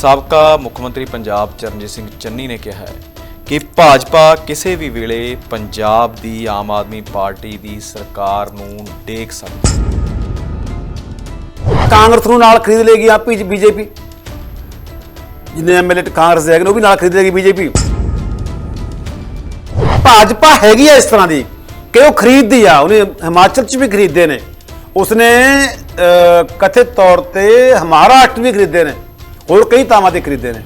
ਸਾਬਕਾ ਮੁੱਖ ਮੰਤਰੀ ਪੰਜਾਬ ਚਰਨਜੀਤ ਸਿੰਘ ਚੰਨੀ ਨੇ ਕਿਹਾ ਹੈ ਕਿ ਭਾਜਪਾ ਕਿਸੇ ਵੀ ਵੇਲੇ ਪੰਜਾਬ ਦੀ ਆਮ ਆਦਮੀ ਪਾਰਟੀ ਦੀ ਸਰਕਾਰ ਨੂੰ ਡੇਕ ਸਕਦੀ ਹੈ। ਕਾਂਗਰਸ ਨੂੰ ਨਾਲ ਖਰੀਦ ਲੇਗੀ ਆਪੀ ਬੀਜੇਪੀ। ਜਿੰਨੇ ਐਮਐਲਏ ਕਾਂਗਰਸ ਦੇ ਹੈਗੇ ਨੇ, ਉਹ ਵੀ ਨਾਲ ਖਰੀਦ ਲੇਗੀ ਬੀਜੇਪੀ। ਭਾਜਪਾ ਹੈਗੀ ਆ ਇਸ ਤਰ੍ਹਾਂ ਦੀ ਕਿ ਉਹ ਖਰੀਦਦੀ ਆ, ਉਹਨੇ ਹਿਮਾਚਲ ਚ ਵੀ ਖਰੀਦੇ ਨੇ। ਉਸਨੇ ਕਥਿਤ ਤੌਰ ਤੇ ਮਹਾਰਾਸ਼ਟਰ ਵੀ ਖਰੀਦੇ ਨੇ। ਹੋਰ ਕਈ ਥਾਵਾਂ ਤੇ ਖਰੀਦੇ ਨੇ।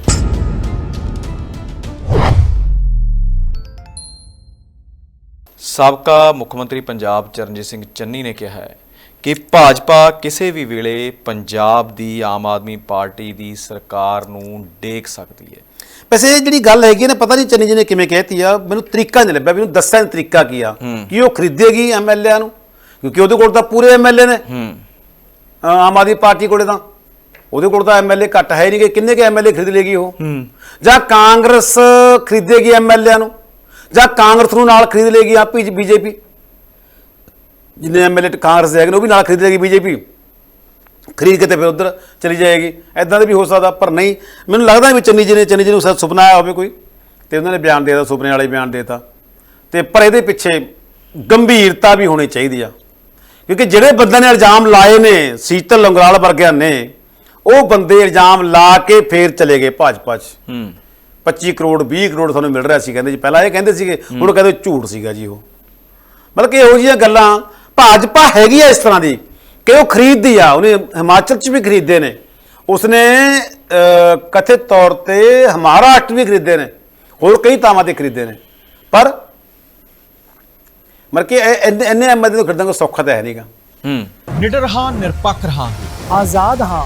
ਸਾਬਕਾ ਮੁੱਖ ਮੰਤਰੀ ਪੰਜਾਬ ਚਰਨਜੀਤ ਸਿੰਘ ਚੰਨੀ ਨੇ ਕਿਹਾ ਹੈ ਕਿ ਭਾਜਪਾ ਕਿਸੇ ਵੀ ਵੇਲੇ ਪੰਜਾਬ ਦੀ ਆਮ ਆਦਮੀ ਪਾਰਟੀ ਦੀ ਸਰਕਾਰ ਨੂੰ ਡੇਕ ਸਕਦੀ ਹੈ। ਵੈਸੇ ਇਹ ਜਿਹੜੀ ਗੱਲ ਹੈਗੀ ਨਾ ਪਤਾ ਨਹੀਂ ਚੰਨੀ ਜੀ ਨੇ ਕਿਵੇਂ ਕਹਿਤੀ ਆ ਮੈਨੂੰ ਤਰੀਕਾ ਨਹੀਂ ਲੱਭਿਆ ਮੈਨੂੰ ਦੱਸਣ ਦਾ ਤਰੀਕਾ ਕੀ ਆ ਕਿ ਉਹ ਖਰੀਦੇਗੀ ਐਮਐਲਏ ਨੂੰ ਕਿਉਂਕਿ ਉਹਦੇ ਕੋਲ ਤਾਂ ਪੂਰੇ ਐਮਐਲਏ ਨੇ। ਆਮ ਆਦਮੀ ਪਾਰਟੀ ਕੋਲੇ ਤਾਂ। ਉਹਦੇ ਕੋਲ ਤਾਂ ਐਮਐਲਏ ਘੱਟ ਹੈ ਨਹੀਂ ਕਿ ਕਿੰਨੇ ਕੇ ਐਮਐਲਏ ਖਰੀਦ ਲੇਗੀ ਉਹ? ਜਾਂ ਕਾਂਗਰਸ ਖਰੀਦੇਗੀ ਐਮਐਲਏ ਨੂੰ? ਜਾਂ ਕਾਂਗਰਸ ਨੂੰ ਨਾਲ ਖਰੀਦ ਲੇਗੀ ਆਪੀ ਬੀਜੇਪੀ ਜਿੰਨੇ ਐਮਐਲਏ ਕਾਂਗਰਸ ਦੇ ਹੈਗੇ ਨੇ ਉਹ ਵੀ ਨਾਲ ਖਰੀਦ ਲੇਗੀ ਬੀਜੇਪੀ ਖਰੀਦ ਕੇ ਤੇ ਫਿਰ ਉਧਰ ਚਲੀ ਜਾਏਗੀ। ਐਦਾਂ ਦੇ ਵੀ ਹੋ ਸਕਦਾ ਪਰ ਨਹੀਂ। ਮੈਨੂੰ ਲੱਗਦਾ ਵੀ ਚੰਨੀ ਜੀ ਨੇ ਚੰਨੀ ਜੀ ਨੂੰ ਸ਼ਾਇਦ ਸੁਪਨਾ ਆਇਆ ਹੋਵੇ ਕੋਈ। ਤੇ ਉਹਨਾਂ ਨੇ ਬਿਆਨ ਦੇ ਦਿੱਤਾ ਸੁਪਨੇ ਵਾਲੇ ਬਿਆਨ ਦੇਤਾ। ਤੇ ਪਰ ਇਹਦੇ ਪਿੱਛੇ ਗੰਭੀਰਤਾ ਵੀ ਹੋਣੀ ਚਾਹੀਦੀ ਆ। ਕਿਉਂਕਿ ਜਿਹੜੇ ਬੰਦੇ ਨੇ ਇਲਜ਼ਾਮ ਲਾਏ ਨੇ ਸੀਤਲ ਲੰਗਰਾਲ ਵਰਗਿਆਂ ਨੇ ਉਹ ਬੰਦੇ ਇਲਜ਼ਾਮ ਲਾ ਕੇ ਫੇਰ ਚਲੇ ਗਏ ਭਾਜਪਾ 'ਚ। ਹੂੰ। 25 ਕਰੋੜ 20 ਕਰੋੜ ਤੁਹਾਨੂੰ ਮਿਲ ਰਿਹਾ ਸੀ ਕਹਿੰਦੇ ਜੀ। ਪਹਿਲਾਂ ਇਹ ਕਹਿੰਦੇ ਸੀਗੇ ਹੁਣ ਕਹਿੰਦੇ ਝੂਠ ਸੀਗਾ ਜੀ ਉਹ। ਮਤਲਬ ਕਿ ਇਹੋ ਜਿਹੀਆਂ ਗੱਲਾਂ ਭਾਜਪਾ ਹੈਗੀ ਆ ਇਸ ਤਰ੍ਹਾਂ ਦੀ ਕਿ ਉਹ ਖਰੀਦਦੀ ਆ ਉਹਨੇ ਹਿਮਾਚਲ 'ਚ ਵੀ ਖਰੀਦੇ ਨੇ। ਉਸਨੇ ਕਥਿਤ ਤੌਰ ਤੇ ਮਹਾਰਾਸ਼ਟਰ ਵੀ ਖਰੀਦੇ ਨੇ ਹੋਰ ਕਈ ਥਾਵਾਂ ਤੇ ਖਰੀਦੇ ਨੇ। ਪਰ ਮਤਲਬ ਕਿ ਇੰਨੇ ਇੰਨੇ ਐਮਐਲਏ ਤੋਂ ਖਰੀਦਣ ਕੋ ਸੌਖਾ ਤਾਂ ਹੈ ਨਹੀਂਗਾ ਹੂੰ। ਨਿਡਰ ਹਾਂ ਨਿਰਪੱਖ ਰਹਾਂਗੇ ਆਜ਼ਾਦ ਹਾਂ।